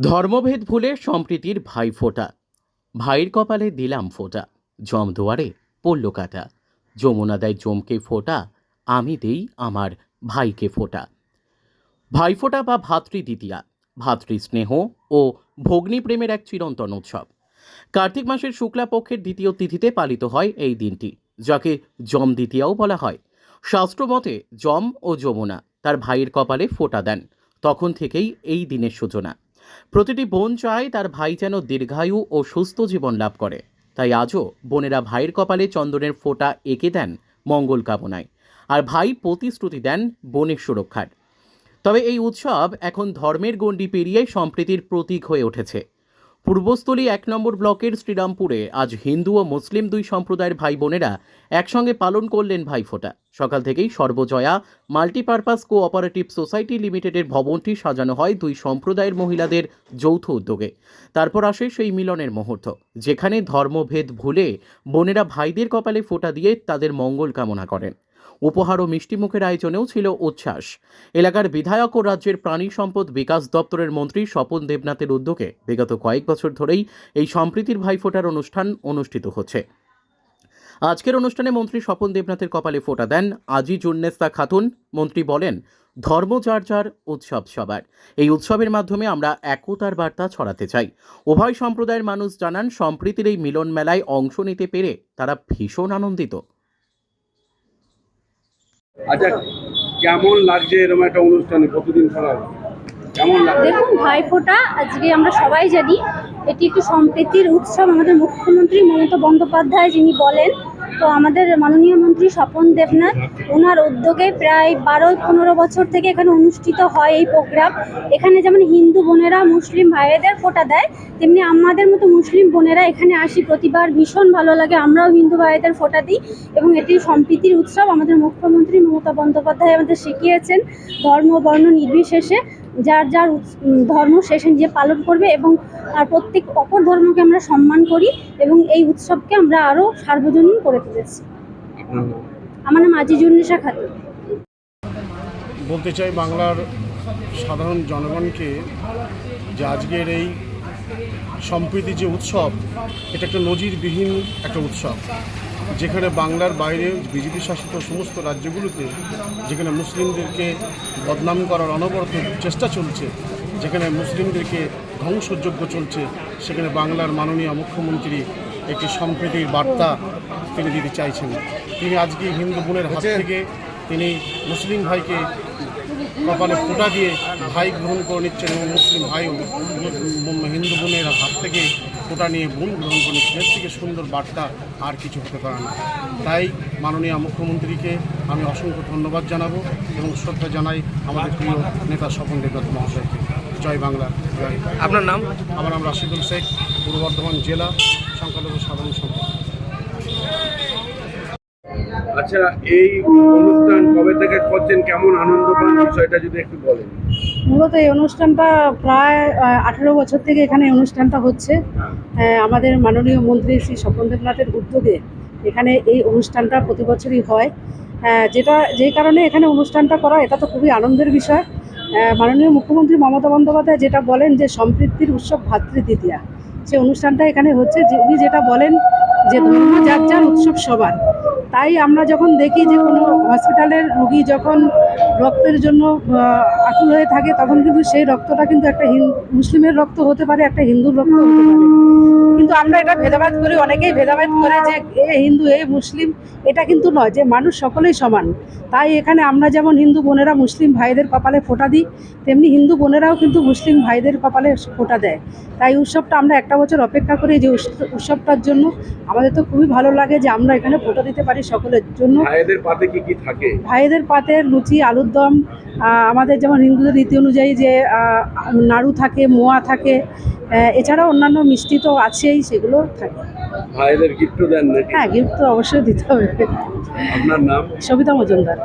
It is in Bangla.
ধর্মভেদ ভুলে সম্প্রীতির ভাই ফোঁটা। ভাইয়ের কপালে দিলাম ফোঁটা। জম দুয়ারে পড়ল কাটা। যমুনা দেয় জমকে ফোটা, আমি দেই আমার ভাইকে ফোঁটা। ভাইফোঁটা বা ভাতৃ দ্বিতীয়া, ভাতৃ স্নেহ ও ভগ্নী প্রেমের এক চিরন্তন উৎসব। কার্তিক মাসের শুক্লা পক্ষের দ্বিতীয় তিথিতে পালিত হয় এই দিনটি, যাকে জম দ্বিতীয়াও বলা হয়। শাস্ত্রমতে জম ও যমুনা তার ভাইয়ের কপালে ফোঁটা দেন, তখন থেকেই এই দিনের সূচনা। প্রতিটি বোন চায় তার ভাই যেন দীর্ঘায়ু ও সুস্থ জীবন লাভ করে। তাই আজও বোনেরা ভাইয়ের কপালে চন্দনের ফোঁটা এঁকে দেন মঙ্গল কামনায়। আর ভাই প্রতিশ্রুতি দেন বোনের সুরক্ষার। তবে এই উৎসব এখন ধর্মের গণ্ডি পেরিয়ে সম্প্রীতির প্রতীক হয়ে উঠেছে। পূর্বস্থলী এক নম্বর ব্লকের শ্রীরামপুরে আজ হিন্দু ও মুসলিম দুই সম্প্রদায়ের ভাই বোনেরা একসঙ্গে পালন করলেন ভাইফোঁটা। সকাল থেকেই সর্বজয়া মাল্টিপারপাস কোঅপারেটিভ সোসাইটি লিমিটেডের ভবনটি সাজানো হয় দুই সম্প্রদায়ের মহিলাদের যৌথ উদ্যোগে। তারপর আসে সেই মিলনের মুহূর্ত, যেখানে ধর্মভেদ ভুলে বোনেরা ভাইদের কপালে ফোঁটা দিয়ে তাদের মঙ্গল কামনা করেন। উপহার ও মিষ্টিমুখের আয়োজনেও ছিল উচ্ছ্বাস। এলাকার বিধায়ক ও রাজ্যের প্রাণী সম্পদ বিকাশ দপ্তরের মন্ত্রী স্বপন দেবনাথের উদ্যোগে বিগত কয়েক বছর ধরেই এই সম্প্রীতির ভাইফোঁটার অনুষ্ঠান অনুষ্ঠিত হচ্ছে। আজকের অনুষ্ঠানে মন্ত্রী স্বপন দেবনাথের কপালে ফোঁটা দেন আজি জুন্নেস্তা খাতুন। মন্ত্রী বলেন, ধর্ম যার যার, উৎসব সবার। এই উৎসবের মাধ্যমে আমরা একতার বার্তা ছড়াতে চাই। উভয় সম্প্রদায়ের মানুষ জানান, সম্প্রীতির এই মিলন মেলায় অংশ নিতে পেরে তারা ভীষণ আনন্দিত। আচ্ছা কেমন লাগছে এরকম একটা অনুষ্ঠানে প্রতিদিন করা হয়? দেখুন, ভাইফোঁটা, আজকে আমরা সবাই জানি, এটি একটি সম্প্রীতির উৎসব আমাদের মুখ্যমন্ত্রী মমতা বন্দ্যোপাধ্যায় যিনি বলেন তো আমাদের মাননীয় মন্ত্রী স্বপন দেবনাথ ওনার উদ্যোগে প্রায় বারো পনেরো বছর থেকে এখানে অনুষ্ঠিত হয় এই প্রোগ্রাম। এখানে যেমন হিন্দু বোনেরা মুসলিম ভাইয়েদের ফোঁটা দেয়, তেমনি আমাদের মতো মুসলিম বোনেরা এখানে আসি প্রতিবার। ভীষণ ভালো লাগে, আমরাও হিন্দু ভাইয়েদের ফোঁটা দিই এবং এটি সম্প্রীতির উৎসব। আমাদের মুখ্যমন্ত্রী মমতা বন্দ্যোপাধ্যায় আমাদের শিখিয়েছেন ধর্ম, বর্ণ নির্বিশেষে। যার যার ধর্ম সে সে নিজে পালন করবে এবং আর প্রত্যেক অপর ধর্মকে আমরা সম্মান করি এবং এই উৎসবকে আমরা আরও সার্বজনীন করে তুলেছি? আমার নাম আজিজুন্নেসা খাতুন। বলতে চাই বাংলার সাধারণ জনগণকে যে আজকের এই সম্প্রীতি যে উৎসব এটা একটা নজিরবিহীন একটা উৎসব। যেখানে বাংলার বাইরে বিজেপি শাসিত সমস্ত রাজ্যগুলোতে যেখানে মুসলিমদেরকে বদনাম করার অনবরত চেষ্টা চলছে যেখানে মুসলিমদেরকে ধ্বংসযোগ্য চলছে সেখানে বাংলার মাননীয় মুখ্যমন্ত্রী একটি সম্প্রীতির বার্তা তিনি দিতে চাইছেন। তিনি আজকে হিন্দু বোনের হাত থেকে তিনি মুসলিম ভাইকে কপালে ফোঁটা দিয়ে ভাই গ্রহণ করে নিচ্ছেন এবং মুসলিম ভাই হিন্দু বোনের হাত থেকে ফোঁটা নিয়ে বোন গ্রহণ করে নিচ্ছেন। এর থেকে সুন্দর বার্তা আর কিছু হতে পারে না। তাই মাননীয় মুখ্যমন্ত্রীকে আমি অসংখ্য ধন্যবাদ জানাব এবং শ্রদ্ধা জানাই আমাদের প্রিয় নেতা স্বপন দেবনাথ মহাশয়কে। জয় বাংলা জয়। আপনার নাম? আমার নাম রাশিদুল শেখ পূর্ব বর্ধমান জেলা সংখ্যালঘু সাধারণ সম্পাদক। আচ্ছা এই অনুষ্ঠান কবে থেকে করছেন? কেমন আনন্দ পান? বিষয়টা যদি একটু বলেন। মূলত এই অনুষ্ঠানটা প্রায় আঠেরো বছর থেকে এখানে এই অনুষ্ঠানটা হচ্ছে। আহ, আমাদের মাননীয় মন্ত্রী শ্রী স্বপন দেবনাথের উদ্যোগে এখানে এই অনুষ্ঠানটা প্রতি বছরই হয়। যেটা যেই কারণে এখানে অনুষ্ঠানটা করা এটা তো খুবই আনন্দের বিষয়। মাননীয় মুখ্যমন্ত্রী মমতা বন্দ্যোপাধ্যায় যেটা বলেন যে সম্পৃক্তির উৎসব ভাতৃদ্বিতীয়া। সেই অনুষ্ঠানটা এখানে হচ্ছে যে উনি যেটা বলেন যে ধর্ম যার যার উৎসব সবার। তাই আমরা যখন দেখি যে কোনো হসপিটালের রুগী যখন রক্তের জন্য আকুল হয়ে থাকে তখন কিন্তু সেই রক্তটা কিন্তু একটা মুসলিমের রক্ত হতে পারে একটা হিন্দুর রক্ত হতে পারে। কিন্তু আমরা এটা ভেদাভেদ করি অনেকেই ভেদাভেদ করে যে এ হিন্দু এ মুসলিম এটা কিন্তু নয় যে মানুষ সকলেই সমান। তাই এখানে আমরা যেমন হিন্দু বোনেরা মুসলিম ভাইদের কপালে ফোঁটা দিই তেমনি হিন্দু বোনেরাও কিন্তু মুসলিম ভাইদের কপালে ফোঁটা দেয়। তাই উৎসবটা আমরা একটা বছর অপেক্ষা করি যে উৎস- উৎসবটার জন্য। আমাদের তো খুবই ভালো লাগে যে আমরা এখানে ফোঁটা দিতে পারি সকলের জন্য। ভাইদের পাতে কি কি থাকে? ভাইদের পাতে লুচি আলুর দম আমাদের যেমন হিন্দুদের রীতি অনুযায়ী যে নাড়ু থাকে মোয়া থাকে এছাড়া এছাড়াও অন্যান্য মিষ্টি তো আছেই সেগুলো থাকে। ভাইদের গিফটও দেন হ্যাঁ গিফট তো অবশ্যই দিতে হবে। আপনার নাম? সবিতা মজুমদার।